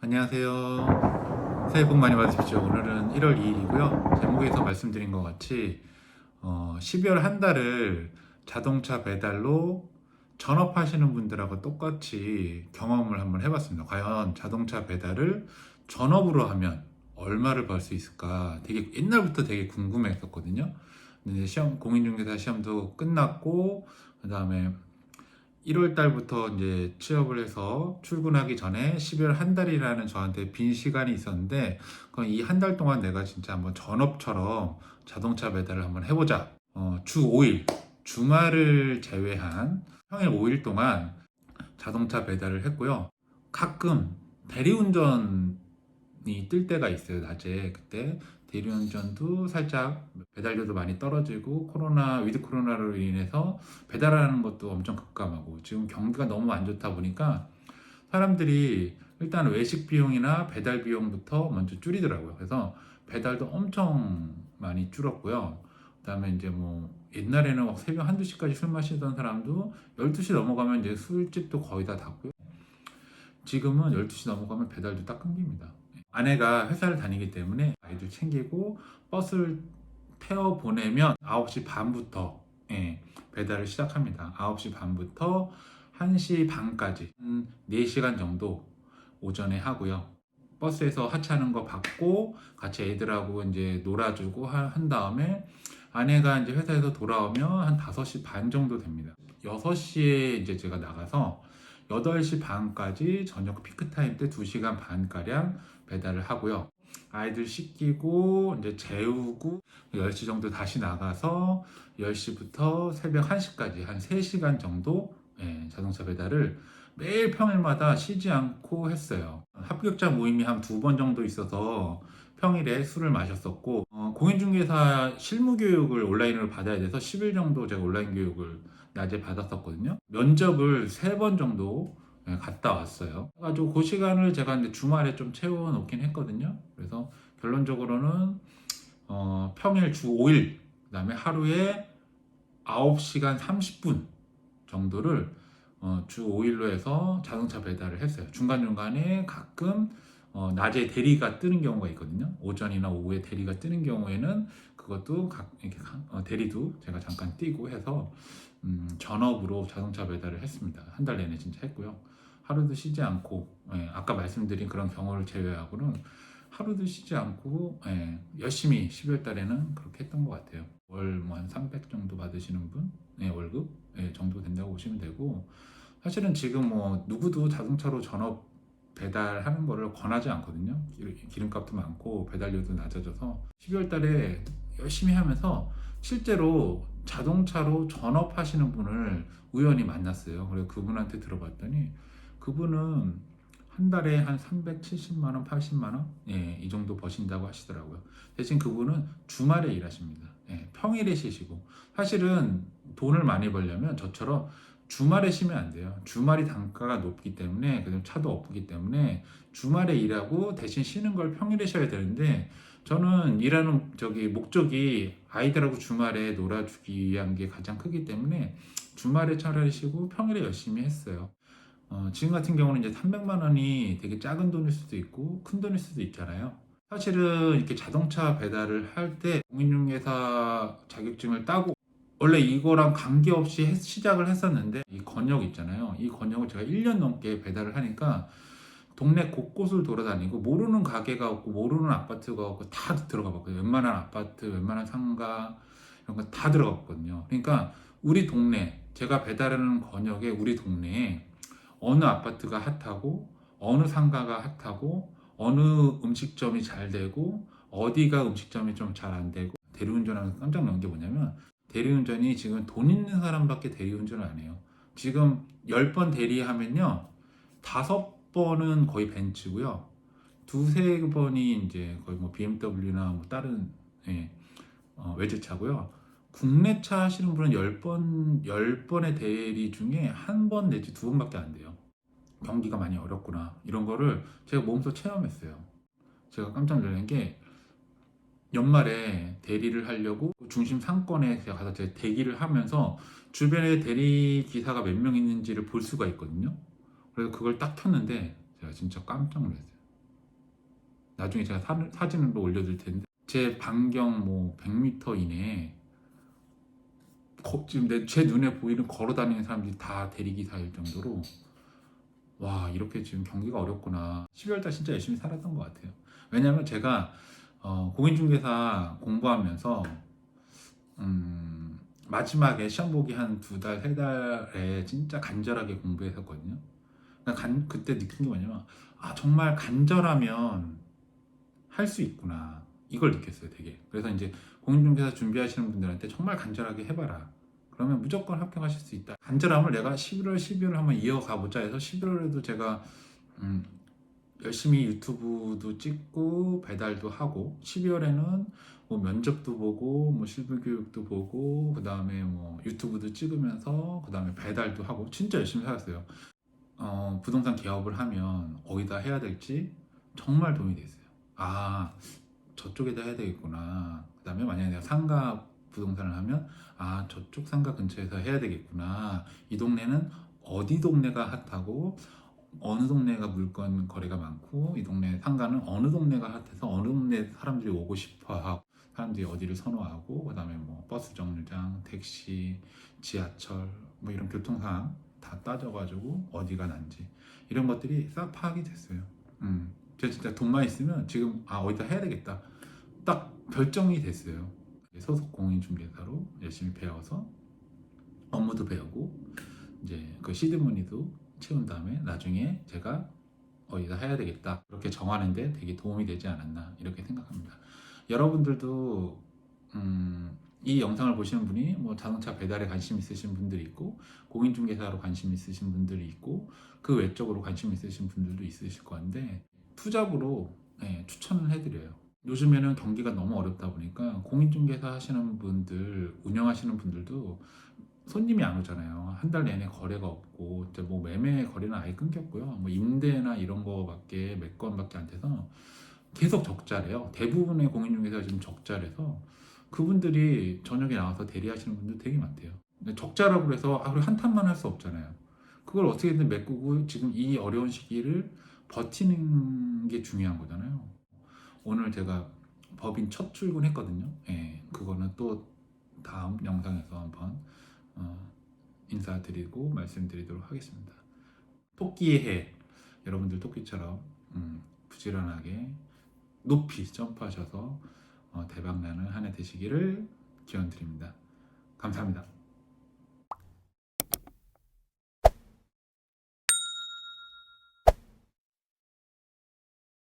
안녕하세요. 새해 복 많이 받으십시오. 오늘은 1월 2일이고요. 제목에서 말씀드린 것 같이 어, 12월 한 달을 자동차 배달로 전업하시는 분들하고 똑같이 경험을 한번 해봤습니다. 과연 자동차 배달을 전업으로 하면 얼마를 벌 수 있을까? 되게 옛날부터 되게 궁금했었거든요. 근데 시험 공인중개사 시험도 끝났고 그 다음에 1월 달부터 이제 취업을 해서 출근하기 전에 12월 한 달이라는 저한테 빈 시간이 있었는데 이 한 달 동안 내가 진짜 한번 전업처럼 자동차 배달을 한번 해보자. 어, 주 5일 주말을 제외한 평일 5일 동안 자동차 배달을 했고요. 가끔 대리운전이 뜰 때가 있어요. 낮에 그때 대리운전도 살짝 배달료도 많이 떨어지고 코로나 위드 코로나로 인해서 배달하는 것도 엄청 급감하고 지금 경기가 너무 안 좋다 보니까 사람들이 일단 외식 비용이나 배달 비용부터 먼저 줄이더라고요. 그래서 배달도 엄청 많이 줄었고요. 그다음에 이제 뭐 옛날에는 막 새벽 한두 시까지 술 마시던 사람도 12시 넘어가면 이제 술집도 거의 다 닫고요. 지금은 12시 넘어가면 배달도 딱 끊깁니다. 아내가 회사를 다니기 때문에 아이들 챙기고 버스를 태워 보내면 9시 반부터 예, 배달을 시작합니다. 9시 반부터 1시 반까지 한 4시간 정도 오전에 하고요. 버스에서 하차하는 거 받고 같이 애들하고 이제 놀아주고 하- 한 다음에 아내가 이제 회사에서 돌아오면 한 5시 반 정도 됩니다. 6시에 이제 제가 나가서 8시 반까지 저녁 피크타임 때 2시간 반가량 배달을 하고요. 아이들 씻기고 이제 재우고 10시 정도 다시 나가서 10시부터 새벽 1시까지 한 3시간 정도 예, 자동차 배달을 매일 평일마다 쉬지 않고 했어요. 합격자 모임이 한 두 번 정도 있어서 평일에 술을 마셨었고 어, 공인중개사 실무 교육을 온라인으로 받아야 돼서 10일 정도 제가 온라인 교육을 낮에 받았었거든요. 면접을 세 번 정도 예, 갔다 왔어요. 그래가지고 그 시간을 제가 이제 주말에 좀 채워 놓긴 했거든요. 그래서 결론적으로는 어, 평일 주 5일, 그다음에 하루에 9시간 30분 정도를 어, 주 5일로 해서 자동차 배달을 했어요. 중간중간에 가끔 어, 낮에 대리가 뜨는 경우가 있거든요. 오전이나 오후에 대리가 뜨는 경우에는 그것도 각, 이렇게 가- 어, 대리도 제가 잠깐 뛰고 해서 음, 전업으로 자동차 배달을 했습니다. 한 달 내내 진짜 했고요. 하루도 쉬지 않고 예, 아까 말씀드린 그런 경우를 제외하고는 하루도 쉬지 않고 예, 열심히 12월 달에는 그렇게 했던 것 같아요. 월 뭐 한 300 정도 받으시는 분 예, 월급 예, 정도 된다고 보시면 되고 사실은 지금 뭐 누구도 자동차로 전업 배달하는 거를 권하지 않거든요. 기- 기름값도 많고 배달료도 낮아져서 12월 달에 열심히 하면서 실제로 자동차로 전업하시는 분을 우연히 만났어요. 그래서 그분한테 들어봤더니 그분은 한 달에 한 370만 원, 80만 원, 예, 이 정도 버신다고 하시더라고요. 대신 그분은 주말에 일하십니다. 예, 평일에 쉬시고 사실은 돈을 많이 벌려면 저처럼 주말에 쉬면 안 돼요. 주말이 단가가 높기 때문에 그다음 차도 없기 때문에 주말에 일하고 대신 쉬는 걸 평일에 쉬어야 되는데 저는 일하는 저기 목적이 아이들하고 주말에 놀아주기 위한 게 가장 크기 때문에 주말에 차라리 쉬고 평일에 열심히 했어요. 어, 지금 같은 경우는 이제 300만 원이 되게 작은 돈일 수도 있고 큰 돈일 수도 있잖아요. 사실은 이렇게 자동차 배달을 할 때 공인중개사 자격증을 따고 원래 이거랑 관계없이 했- 시작을 했었는데 이 권역 있잖아요. 이 권역을 제가 1년 넘게 배달을 하니까 동네 곳곳을 돌아다니고 모르는 가게가 없고 모르는 아파트가 없고 다 들어가 봤거든요. 웬만한 아파트, 웬만한 상가 이런 거 다 들어가 봤거든요. 그러니까 우리 동네 제가 배달하는 권역에 우리 동네에 어느 아파트가 핫하고 어느 상가가 핫하고 어느 음식점이 잘 되고 어디가 음식점이 좀 잘 안 되고 대리운전하면서 깜짝 놀란 게 뭐냐면 대리운전이 지금 돈 있는 사람밖에 대리운전을 안 해요. 지금 10번 대리하면요. 다섯 번은 거의 벤츠고요. 두세 번이 이제 거의 뭐 BMW나 뭐 다른 예, 어, 외제차고요. 국내 차 하시는 분은 10번, 10번의 대리 중에 한 번 내지 두 번밖에 안 돼요. 경기가 많이 어렵구나. 이런 거를 제가 몸소 체험했어요. 제가 깜짝 놀란 게 연말에 대리를 하려고 중심 상권에 가서 제가 대기를 하면서 주변에 대리 기사가 몇 명 있는지를 볼 수가 있거든요. 그래서 그걸 딱 켰는데 제가 진짜 깜짝 놀랐어요. 나중에 제가 사, 사진으로 올려드릴 텐데 제 반경 뭐 100m 이내에 거- 지금 내, 제 눈에 보이는 걸어 다니는 사람들이 다 대리기사일 정도로 와 이렇게 지금 경기가 어렵구나 12월달 진짜 열심히 살았던 것 같아요 왜냐면 제가 어, 공인중개사 공부하면서 음, 마지막에 시험 보기 한 두 달, 세 달에 진짜 간절하게 공부했었거든요. 그러니까 간, 그때 느낀 게 뭐냐면, 아, 정말 간절하면 할 수 있구나. 이걸 느꼈어요, 되게. 그래서 이제 공인중개사 준비하시는 분들한테 정말 간절하게 해봐라. 그러면 무조건 합격하실 수 있다. 간절함을 내가 11월, 12월 한번 이어가 보자 해서 11월에도 제가 음, 열심히 유튜브도 찍고 배달도 하고 12월에는 뭐 면접도 보고 뭐 실무 교육도 보고 그 다음에 뭐 유튜브도 찍으면서 그 다음에 배달도 하고 진짜 열심히 살았어요. 어, 부동산 개업을 하면 어디다 해야 될지 정말 도움이 됐어요. 아 저쪽에다 해야 되겠구나. 그 다음에 만약에 내가 상가 부동산을 하면 아 저쪽 상가 근처에서 해야 되겠구나. 이 동네는 어디 동네가 핫하고 어느 동네가 물건 거래가 많고 이 동네 상가는 어느 동네가 핫해서 어느 동네 사람들이 오고 싶어하고 사람들이 어디를 선호하고 그다음에 뭐 버스 정류장, 택시, 지하철 뭐 이런 교통 상황 다 따져가지고 어디가 난지 이런 것들이 싹 파악이 됐어요. 음, 제가 진짜 돈만 있으면 지금 아 어디다 해야 되겠다 딱 결정이 됐어요. 소속 공인 중개사로 열심히 배워서 업무도 배우고 이제 그 시드머니도 채운 다음에 나중에 제가 어디다 해야 되겠다 그렇게 정하는데 되게 도움이 되지 않았나 이렇게 생각합니다. 여러분들도 음, 이 영상을 보시는 분이 뭐 자동차 배달에 관심 있으신 분들이 있고 공인중개사로 관심 있으신 분들이 있고 그 외적으로 관심 있으신 분들도 있으실 건데 투잡으로 네, 추천을 해드려요. 요즘에는 경기가 너무 어렵다 보니까 공인중개사 하시는 분들 운영하시는 분들도 손님이 안 오잖아요. 한 달 내내 거래가 없고 이제 뭐 매매 거래는 아예 끊겼고요. 뭐 임대나 이런 거밖에 몇 건밖에 안 돼서 계속 적자래요. 대부분의 공인 중개사가 지금 적자래서 그분들이 저녁에 나와서 대리하시는 분들 되게 많대요. 근데 적자라고 해서 아, 그래 한탄만 할 수 없잖아요. 그걸 어떻게든 메꾸고 지금 이 어려운 시기를 버티는 게 중요한 거잖아요. 오늘 제가 법인 첫 출근했거든요. 예, 그거는 또 다음 영상에서 한번 어, 인사드리고 말씀드리도록 하겠습니다. 토끼의 해 여러분들 토끼처럼 음, 부지런하게 높이 점프하셔서 어, 대박나는 한 해 되시기를 기원드립니다. 감사합니다.